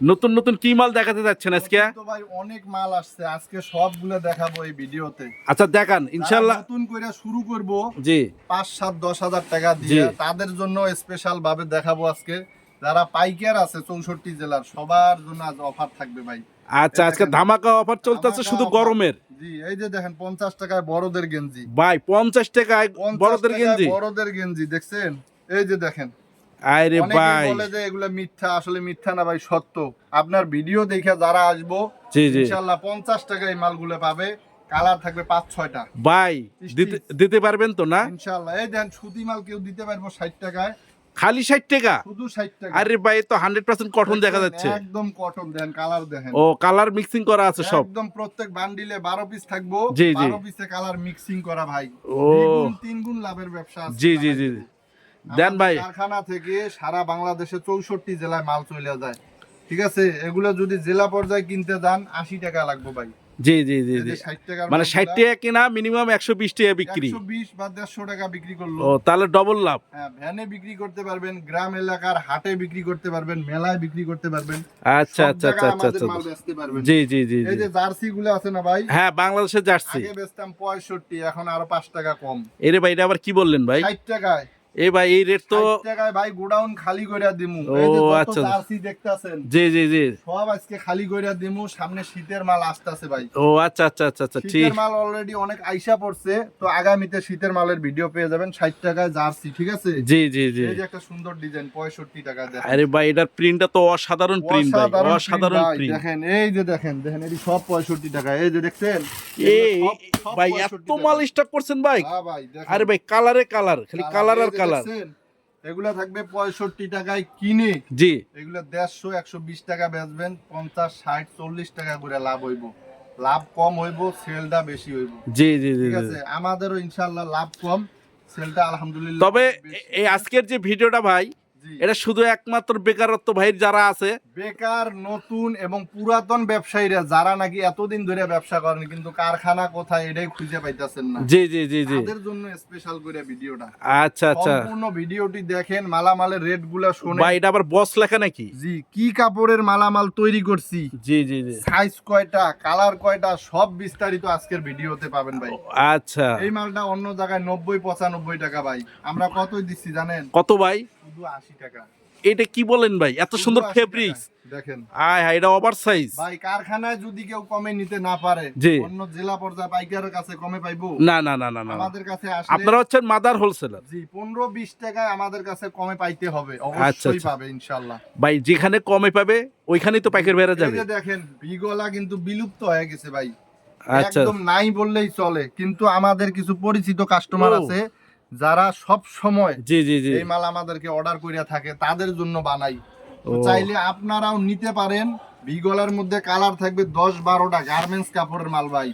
নতুন নতুন কি মাল দেখাতে যাচ্ছেন আজকে? তো ভাই অনেক মাল আসছে। আজকে সবগুলো দেখাবো এই ভিডিওতে। আচ্ছা দেখান ইনশাল্লাহ। যারা নতুন করে শুরু করব জি। পাঁচ সাত দশ হাজার টাকা দিয়ে তাদের জন্য স্পেশাল ভাবে দেখাবো আজকে। যারা পাইকার আছে চৌষট্টি জেলার সবার জন্য আজ অফার থাকবে ভাই। আচ্ছা আজকে ধামাকা অফার চলতেছে শুধু গরমের। জি এই যে দেখেন পঞ্চাশ টাকায় বড়দের গেঞ্জি। ভাই পঞ্চাশ টাকায় বড়দের গেঞ্জি। বড়দের গেঞ্জি দেখছেন? এই যে দেখেন আরে ভাই। বলে যে এগুলা মিথ্যা আসলে মিথ্যা না ভাই সত্য। আপনার ভিডিও দেখে যারা আসব জি জি। ইনশাল্লাহ পঞ্চাশ টাকায় এই মালগুলো পাবে। কালার থাকবে পাঁচ ছয়টা। ভাই দিতে দিতে পারবেন তো না? ইনশাল্লাহ। এই দেন সুতি মাল কেউ দিতে পারব ষাট টাকায়। খালি ষাট টাকা? শুধু ষাট টাকা। আরে ভাই তো হান্ড্রেড পার্সেন্ট কটন দেখা যাচ্ছে। একদম কটন দেন কালার দেখেন। ও কালার মিক্সিং করা আছে সব। একদম প্রত্যেক বান্ডিলে বারো পিস থাকব। জি, জি। বারো পিসে কালার মিক্সিং করা ভাই। ও। তিন গুণ লাভের ব্যবসা আছে জি জি জি জি। দেন ভাই। কারখানা থেকে সারা বাংলাদেশে চৌষট্টি জেলায় মাল চলে যায়। ঠিক আছে? এগুলো যদি জেলা পর্যায়ে কিনতে যান আশি টাকা লাগবে ভাই। জি জি জি জি। মানে ষাট টাকা কিনা মিনিমাম একশো বিশ টাকা বিক্রি। বিশ বা দেড়শো টাকা বিক্রি করল। ও তাহলে ডবল লাভ। হ্যাঁ ভ্যানে বিক্রি করতে পারবেন গ্রাম এলাকার হাটে বিক্রি করতে পারবেন মেলায় বিক্রি করতে পারবেন। আচ্ছা আচ্ছা আচ্ছা আচ্ছা আচ্ছা। জি জি জি এই যে জার্সি গুলো আছে না ভাই? হ্যাঁ বাংলাদেশের জার্সি। আগে বেচতাম পঁয়ষট্টি এখন আরও পাঁচ টাকা কম। এরে ভাই এটা আবার কি বললেন ভাই? ষাট টাকায়। এই ভাই এই রেট তো টাকায় ভাই গোডাউন খালি কইরা দিমু। ও, এই যত আচ্ছা। জার্সি দেখতাছেন? জি জি জি। সব আজকে খালি কইরা দিমু সামনে শীতের মাল আসতেছে ভাই। ও আচ্ছা আচ্ছা আচ্ছা আচ্ছা ঠিক। শীতের মাল অলরেডি অনেক আইসা পড়ছে তো আগামীতে শীতের মালের ভিডিও পেয়ে যাবেন ষাট টাকায় জার্সি ঠিক আছে? জি জি জি। এই যে একটা সুন্দর ডিজাইন পঁয়ষট্টি টাকা দেখেন। আরে ভাই এটার প্রিন্টটা তো অসাধারণ প্রিন্ট ভাই অসাধারণ প্রিন্ট দেখেন এই যে দেখেন দেখেন এটি সব পঁয়ষট্টি টাকা এই যে দেখছেন? এই ভাই এত মাল স্টক করছেন ভাই। হ্যাঁ আরে ভাই কালারে কালার খালি কালার এই আর যে কালার। এগুলা থাকবে পঁয়ষট্টি টাকায় কিনে। জি। এগুলা দেড়শো একশো বিশ টাকা বেচবেন পঞ্চাশ ষাট চল্লিশ টাকা করে লাভ হইব। লাভ কম হইব সেলটা বেশি হইব। জি জি জি ঠিক আছে? আমাদেরও ইনশাল্লাহ লাভ কম সেলটা আলহামদুলিল্লাহ তবে এই আজকের যে ভিডিওটা ভাই। এটা শুধু একমাত্র বেকারত্ব ভাইয়ের যারা আছে। বেকার নতুন এবং পুরাতন ব্যবসায়ীরা যারা নাকি এতদিন ধরে ব্যবসা করেন কিন্তু কারখানা কোথায় এটাই খুঁজে পাইতেছেন না। জি জি জি জি। তাদের জন্য স্পেশাল করে ভিডিওটা। আচ্ছা আচ্ছা। সম্পূর্ণ ভিডিওটি দেখেন মালামালের রেটগুলা শোনেন। ভাই এটা আবার বস লেখা নাকি? জি কি কাপড়ের মালামাল তৈরি করছি? জি জি জি। সাইজ কয়টা কালার কয়টা সব বিস্তারিত আজকের ভিডিওতে পাবেন ভাই। আচ্ছা। এই মালটা অন্য জায়গায় নব্বই পঁচানব্বই টাকা ভাই। আমরা কতই দিচ্ছি জানেন? কত ভাই? টাকা। এটা কি বলেন ভাই? এত সুন্দর 80 ফেব্রিক্স দেখেন। আয় হায় এটা ওভার সাইজ ভাই কারখানায় যদি কেউ কমে নিতে না পারে। অন্য জেলা পর্যায়ে পাইকারের কাছে কমে পাইবো? না না না না আমাদের কাছে আসলে আপনারা হচ্ছেন মাদার হোলসেলার জি পনেরো বিশ টাকায় আমাদের কাছে কমে পাইতে হবে। আচ্ছা, অবশ্যই আচ্ছা। পাবে ইনশাল্লাহ ভাই যেখানে কমে পাবে ওইখানেই তো প্যাকেট বেড়ে যাবে। দেখেন বিগলা কিন্তু বিলুপ্ত হয়ে গেছে ভাই। আচ্ছা। একদম নাই বললেই চলে কিন্তু আমাদের কিছু পরিচিত কাস্টমার আছে যারা সব সময় জি জি জি। এই মাল আমাদেরকে অর্ডার করিয়া থাকে তাদের জন্য বানাই। চাইলে আপনারাও নিতে পারেন। বিগলার মধ্যে কালার থাকবে দশ বারোটা গার্মেন্টস কাপড়ের মাল ভাই।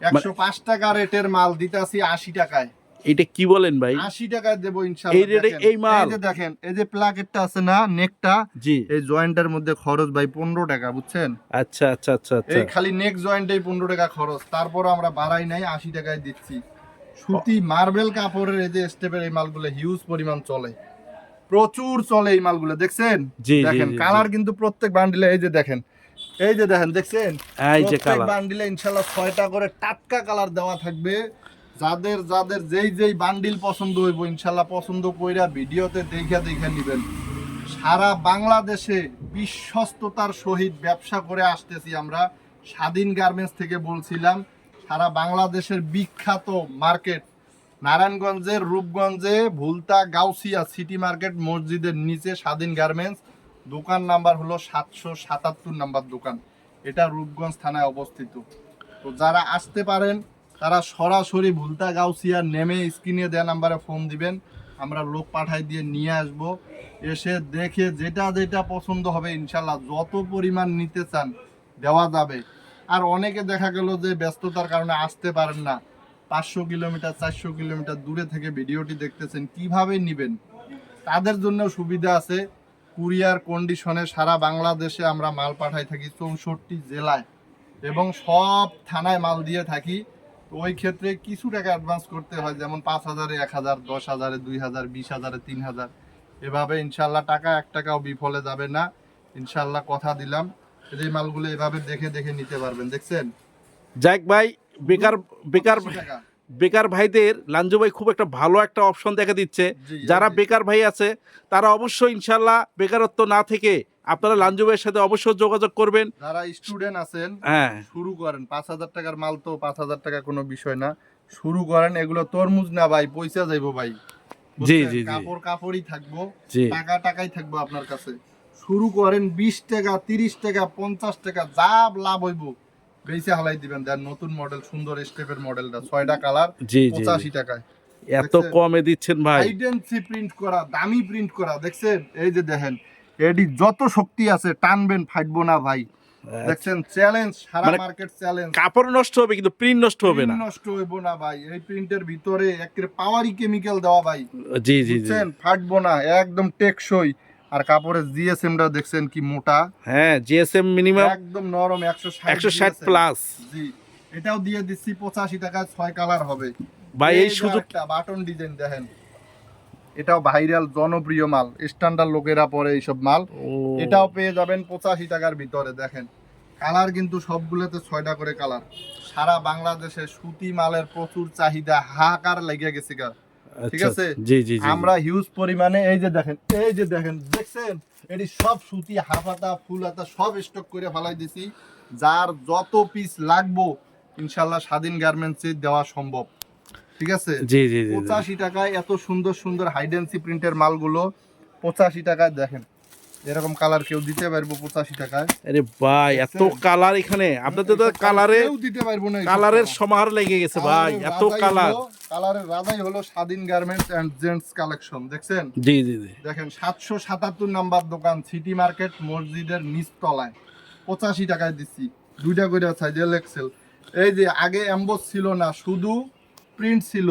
একশো পাঁচ টাকা রেটের মাল দিতাছি আশি টাকায়। এটা কি বলেন ভাই? আশি টাকায় দেবো এই ইনশাল্লাহ রেটে এই মাল? এই যে দেখেন এই যে প্লাকেটটা আছে না নেকটা জি। এই জয়েন্টের মধ্যে খরচ ভাই পনেরো টাকা বুঝছেন? আচ্ছা আচ্ছা আচ্ছা আচ্ছা। এই খালি নেক জয়েন্টেই পনেরো টাকা খরচ তারপর আমরা বাড়াই নাই আশি টাকায় দিচ্ছি। সুতি মার্বেল কাপড়ের এই যে স্টেপের এই মালগুলো হিউজ পরিমাণ চলে। প্রচুর চলে এই মালগুলো দেখছেন? দেখেন কালার কিন্তু প্রত্যেক বান্ডিলে এই যে দেখেন এই যে দেখেন দেখছেন? এই যে প্রত্যেক কালার বান্ডিলে ইনশাল্লাহ ছয়টা করে টাটকা কালার দেওয়া থাকবে। যাদের যাদের যেই যেই বান্ডিল পছন্দ হইব ইনশাল্লাহ পছন্দ কইরা ভিডিওতে দেখা দেখা নিবেন। সারা বাংলাদেশে বিশ্বস্ততার সহিত ব্যবসা করে আসতেছি আমরা। স্বাধীন গার্মেন্টস থেকে বলছিলাম সারা বাংলাদেশের বিখ্যাত মার্কেট। নারায়ণগঞ্জের রূপগঞ্জে ভুলতা গাউসিয়া সিটি মার্কেট মসজিদের নিচে স্বাধীন গার্মেন্টস। দোকান নাম্বার হলো সাতশো সাতাত্তর নাম্বার দোকান। এটা রূপগঞ্জ থানায় অবস্থিত। তো যারা আসতে পারেন, তারা সরাসরি ভুলতা গাউসিয়া নেমে স্ক্রিনে দেয়া নাম্বারে ফোন দিবেন। আমরা লোক পাঠাই দিয়ে নিয়ে আসব। এসে দেখে যেটা যেটা পছন্দ হবে, ইনশাল্লাহ যত পরিমাণ নিতে চান দেওয়া যাবে। আর অনেকে দেখা গেল যে ব্যস্ততার কারণে আসতে পারেন না। পাঁচশো কিলোমিটার, চারশো কিলোমিটার দূরে থেকে ভিডিওটি দেখতেছেন, কীভাবে নিবেন? তাদের জন্য সুবিধা আছে, কুরিয়ার কন্ডিশনে সারা বাংলাদেশে আমরা মাল পাঠাই থাকি চৌষট্টি জেলায় এবং সব থানায় মাল দিয়ে থাকি। তো ওই ক্ষেত্রে কিছু টাকা অ্যাডভান্স করতে হয়, যেমন পাঁচ হাজারে এক হাজার, দশ হাজারে দুই হাজার, বিশ হাজারে তিন হাজার। এভাবে ইনশাল্লাহ টাকা এক টাকাও বিফলে যাবে না। ইনশাল্লাহ কথা দিলাম। এই মালগুলো এভাবে দেখে দেখে নিতে পারবেন দেখছেন? যাক ভাই বেকার বেকার বেকার ভাইদের লাঞ্জু ভাই খুব একটা ভালো একটা অপশন দেখা দিচ্ছে। যারা বেকার ভাই আছে তারা অবশ্যই ইনশাল্লাহ বেকারত্ব না থেকে আপনারা লাঞ্জু ভাইয়ের সাথে অবশ্যই যোগাযোগ করবেন। যারা স্টুডেন্ট আছেন হ্যাঁ। শুরু করেন। পাঁচ হাজার টাকার মাল তো পাঁচ হাজার টাকা কোনো বিষয় না। শুরু করেন এগুলো তরমুজ না ভাই পয়সা যাইবো ভাই। জি, জি, জি। কাপড় কাপড়ই থাকব টাকা টাকাই থাকব আপনার কাছে। শুরু করেন বিশ টাকা তিরিশ টাকা পঞ্চাশ টাকা যা লাভ হইব। বেশি হালাই দিবেন। দেন নতুন মডেল সুন্দর স্টেপের মডেলটা ছয়টা কালার পঁচাশি টাকায়। এত কমে দিচ্ছেন ভাই। আইডেন্সি প্রিন্ট করা দামি প্রিন্ট করা। দেখছেন? এই যে দেখেন এডি যত শক্তি আছে টানবেন ফাটবো না ভাই। দেখছেন? চ্যালেঞ্জ সারা মার্কেট চ্যালেঞ্জ কাপড় নষ্ট হবে কিন্তু প্রিন্ট নষ্ট হবে না। নষ্ট হইব না ভাই। এই প্রিন্টের ভিতরে একের পাওয়ারি কেমিক্যাল দেওয়া ভাই। জি জি জি। ফাটবো না একদম টেকসই। আর কাপড়ের জিএসএমটা দেখছেন কি মোটা? হ্যাঁ জিএসএম মিনিমাম একদম নরম একশো একশো ষাট প্লাস জি এটাও দিয়ে দিচ্ছি পঁচাশি টাকা ছয় কালার হবে। ভাই এই সুযোগ বাটন ডিজাইন দেখেন। এটাও ভাইরাল জনপ্রিয় মাল। স্ট্যান্ডার্ড লোকেরা পরে এইসব মাল। এটাও পেয়ে যাবেন পঁচাশি টাকার ভিতরে দেখেন। কালার কিন্তু সবগুলোতে ছয়টা করে কালার। সারা বাংলাদেশে সুতি মালের প্রচুর চাহিদা হাহাকার লেগে গেছে গা। ঠিক আচ্ছা, আছে? জি জি আমরা হিউজ পরিমাণে এই যে দেখেন এই যে দেখেন দেখছেন? এটি সব সুতি হাফাতা ফুল হাতা সব স্টক করে ফেলাই দিছি। যার যত পিস লাগবো ইনশাল্লাহ স্বাধীন গার্মেন্টসে দেওয়া সম্ভব। ঠিক আছে? জি জি জি। পঁচাশি টাকায় এত সুন্দর সুন্দর হাইডেন্সি প্রিন্টের মালগুলো পঁচাশি টাকায় দেখেন। এরকম কালার কেউ দিতে পারব পঁচাশি টাকায়। আরে ভাই এত কালার এখানে। আপনাদের তো কালারে দিতে পারব না কালারের কালার। সমাহার লেগে গেছে ভাই এত কালার কালারের রাজাই হলো স্বাধীন গার্মেন্টস এন্ড জেন্টস কালেকশন দেখছেন? জি জি জি। দেখেন সাতশো সাতাত্তর নাম্বার দোকান সিটি মার্কেট মসজিদের নিচতলায় পঁচাশি টাকায় দিচ্ছি। দুইটা করে সাইজেল এক্সেল এই যে আগে এম্বস ছিল না শুধু প্রিন্ট ছিল।